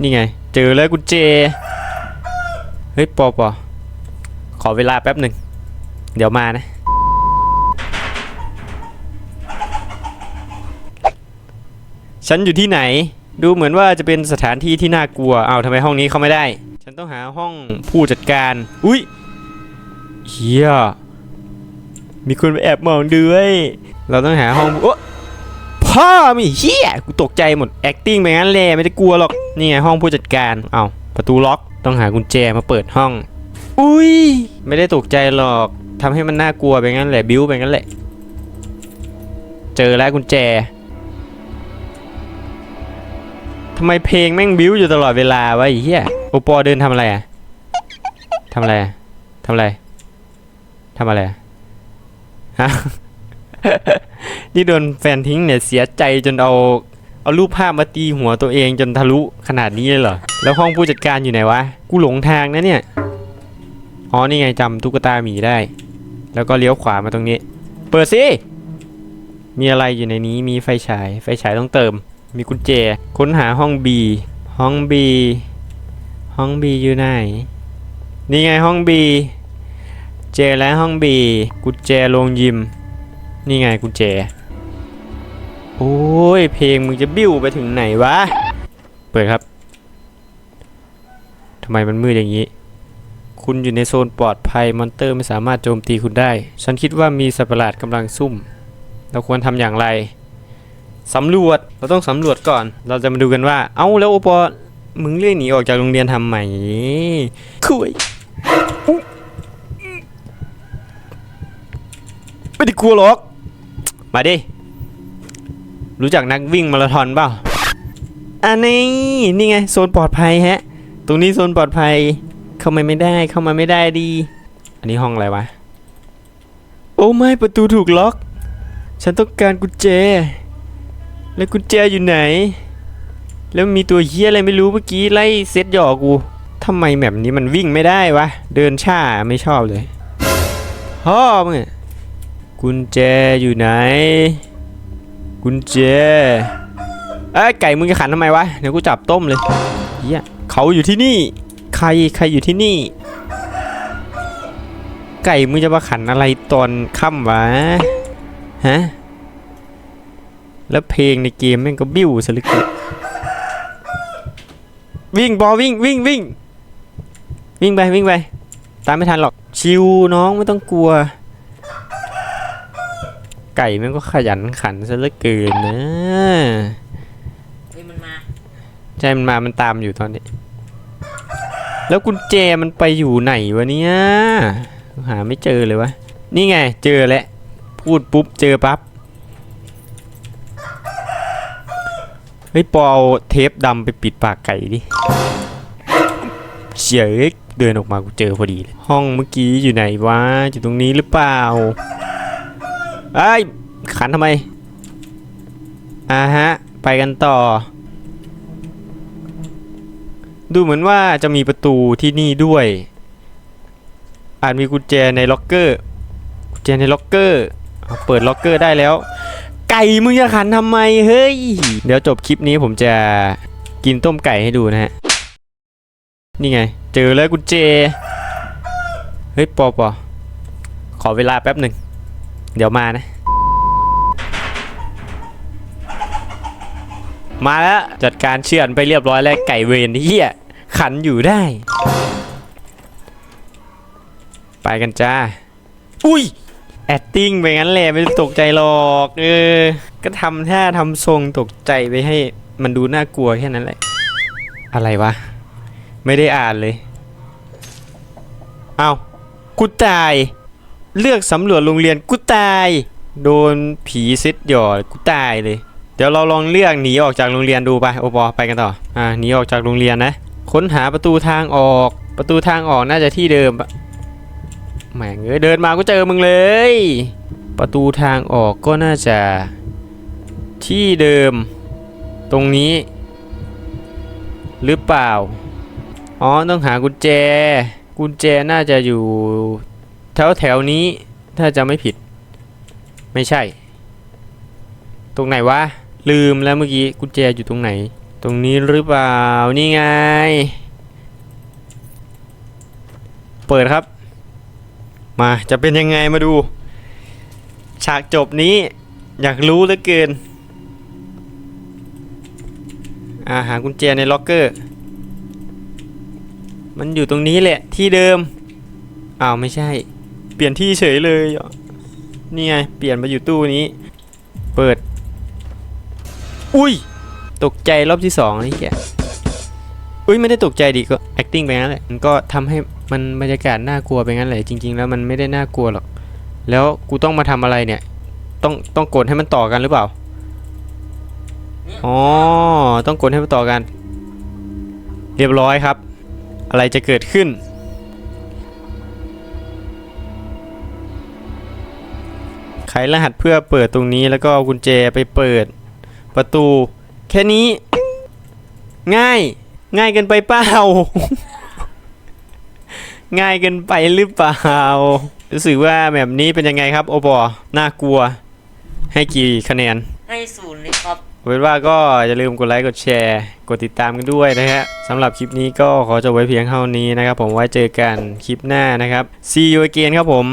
นี่ไง เจอแล้วกุญแจ เฮ้ยปอปอขอเวลาแป๊บหนึ่ง เดี๋ยวมานะ ฉันอยู่ที่ไหน ดูเหมือนว่าจะเป็นสถานที่ที่น่ากลัว เอาทำไมห้องนี้เข้าไม่ได้ ฉันต้องหาห้องผู้จัดการ อุ้ยเฮียมีคนมาแอบมองด้วย เราต้องหาห้องโอ้ พ่อมีเฮียกูตกใจหมด acting ไปงั้นแหละไม่ได้กลัวหรอก นี่ไงห้องผู้จัดการ เอาประตูล็อก ต้องหากุญแจมาเปิดห้อง อุ้ย ไม่ได้ตกใจหรอกทำให้มันน่ากลัวไปงั้นแหละ บิ้วไปงั้นแหละ เจอแล้วกุญแจทำไมเพลงแม่งบิ้วอยู่ตลอดเวลาวะไอ้เหี้ยโอปอเดินทำอะไรอะทำอะไรทำอะไรทำอะไรฮะ นี่โดนแฟนทิ้งเนี่ยเสียใจจนเอาเอารูปภาพมาตีหัวตัวเองจนทะลุขนาดนี้เลยเหรอ แล้วห้องผู้จัดการอยู่ไหนวะ กูหลงทางนะเนี่ย อ๋อนี่ไงจำตุ๊กตาหมีได้ แล้วก็เลี้ยวขวามาตรงนี้ เปิดสิ มีอะไรอยู่ในนี้ มีไฟฉาย ไฟฉายต้องเติม มีกุญแจ ค้นหาห้อง B ห้อง B ห้อง B อยู่ไหน นี่ไงห้อง B เจแล้วห้อง B กุญแจโรงยิม นี่ไงกุญแจ โอ้ย เพลงมึงจะบิ้วไปถึงไหนวะ เปิดครับ ทำไมมันมืดอย่างนี้ คุณอยู่ในโซนปลอดภัย มอนเตอร์ไม่สามารถโจมตีคุณได้ ฉันคิดว่ามีสัตว์ประหลาดกำลังซุ่ม เราควรทำอย่างไร สำรวจ เราต้องสำรวจก่อน เราจะมาดูกันว่า เอ้าแล้วโอปอ มึงเลื่อยหนีออกจากโรงเรียนทำไมคุยไม่ได้กลัวหรอก มาดิ รู้จักนักวิ่งมาราธอนเปล่าอันนี้นี่ไงโซนปลอดภัยฮะ ตรงนี้โซนปลอดภัย เข้ามาไม่ได้เข้ามาไม่ได้ดี อันนี้ห้องอะไรวะ โอ้ไม่ประตูถูกล็อก ฉันต้องการกุญแจ แล้วกุญแจอยู่ไหน แล้วมีตัวเฮียอะไรไม่รู้เมื่อกี้ไล่เซตหยอกกูทำไมแมปนี้มันวิ่งไม่ได้วะ เดินช้าไม่ชอบเลยพ่อมึงกุญแจอยู่ไหน กุญแจเอ้ยไก่มึงจะขันทำไมวะ เดี๋ยวกูจับต้มเลยเฮียเขาอยู่ที่นี่ ใครใครอยู่ที่นี่ ไก่มึงจะมาขันอะไรตอนค่ำวะ ฮะ แล้วเพลงในเกมแม่งก็บิ้วสลิกวิ่งบอวิ่งวิ่งวิ่ง วิ่งไปวิ่งไป ตามไม่ทันหรอก ชิวน้องไม่ต้องกลัว ไก่แม่งก็ขยันขันซะเหลือเกินนะเฮ้ยมันมาใช่มันมามันตามอยู่ตอนนี้ แล้วกุญแจมันไปอยู่ไหนวะเนี่ยหาไม่เจอเลยวะ นี่ไง เจอแล้วพูดปุ๊บเจอปั๊บเฮ้ยปอเอาเทปดำไปปิดปากไก่ดิเฉยเดินออกมากูเจอพอดีเลยห้องเมื่อกี้อยู่ไหนวะอยู่ตรงนี้หรือเปล่า ไอ้ยขันทำไมอ่าฮะ ไปกันต่อ ดูเหมือนว่าจะมีประตูที่นี่ด้วย อาจมีกุญแจในล็อกเกอร์กุญแจในล็อกเกอร์เอาเปิดล็อกเกอร์ได้แล้ว ไก่มึงจะขันทำไมเฮ้ย เดี๋ยวจบคลิปนี้ผมจะกินต้มไก่ให้ดูนะฮะ นี่ไง เจอแล้วกุญแจ เฮ้ยปอปอขอเวลาแป๊บหนึ่ง เดี๋ยวมานะ มาแล้ว จัดการเชื่อนไปเรียบร้อยแล้วไก่เวนเฮียขันอยู่ได้ ไปกันจ้า อุ้ย แอดติ้งไปงั้นแหละไม่ตกใจหรอกเออ ก็ทำท่าทำทรงตกใจไปให้มันดูน่ากลัวแค่นั้นแหละ อะไรวะ ไม่ได้อ่านเลย เอากูตาย เลือกสำรวจโรงเรียนกูตาย โดนผีซิดหยอดกูตายเลย เดี๋ยวเราลองเลือกหนีออกจากโรงเรียนดูไปโอปอไปกันต่ออ่าหนีออกจากโรงเรียนนะ ค้นหาประตูทางออก ประตูทางออกน่าจะที่เดิมแหม่งเอ้ยเดินมาก็เจอมึงเลย ประตูทางออกก็น่าจะที่เดิม ตรงนี้ หรือเปล่า อ๋อต้องหากุญแจ กุญแจน่าจะอยู่ แถวแถวนี้ถ้าจะไม่ผิด ไม่ใช่ ตรงไหนวะ ลืมแล้วเมื่อกี้กุญแจอยู่ตรงไหน ตรงนี้หรือเปล่า นี่ไง เปิดครับ มาจะเป็นยังไงมาดู ฉากจบนี้อยากรู้เหลือเกินอาหากุญแจในล็อกเกอร์ มันอยู่ตรงนี้แหละที่เดิม อ้าวไม่ใช่ เปลี่ยนที่เฉยเลยนี่ไงเปลี่ยนมาอยู่ตู้นี้ เปิด อุ้ย ตกใจรอบที่สองนี่แกอุ้ยไม่ได้ตกใจดิก็ acting ไปงั้นแหละมันก็ทำให้มันบรรยากาศน่ากลัวไปงั้นแหละจริง ๆ แล้วมันไม่ได้น่ากลัวหรอก แล้วกูต้องมาทำอะไรเนี่ย ต้องต้องกดให้มันต่อกันหรือเปล่าอ๋อต้องกดให้มันต่อกัน เรียบร้อยครับ อะไรจะเกิดขึ้น ขรหัสเพื่อเปิดตรงนี้แล้วก็เอากุญแจไปเปิด ประตู แค่นี้ ง่าย ง่ายเกินไปเปล่า ง่ายเกินไปหรือเปล่า รู้สึกว่าแบบนี้เป็นยังไงครับ โอปอน่ากลัว ให้กี่คะแนน ให้ศูนย์เลยครับเอาเป็นว่าก็อย่าลืมกดไลค์กดแชร์ กดติดตามกันด้วยนะฮะสำหรับคลิปนี้ก็ขอจบไว้เพียงเท่านี้นะครับ ผมไว้เจอกันคลิปหน้านะครับ see you again ครับผม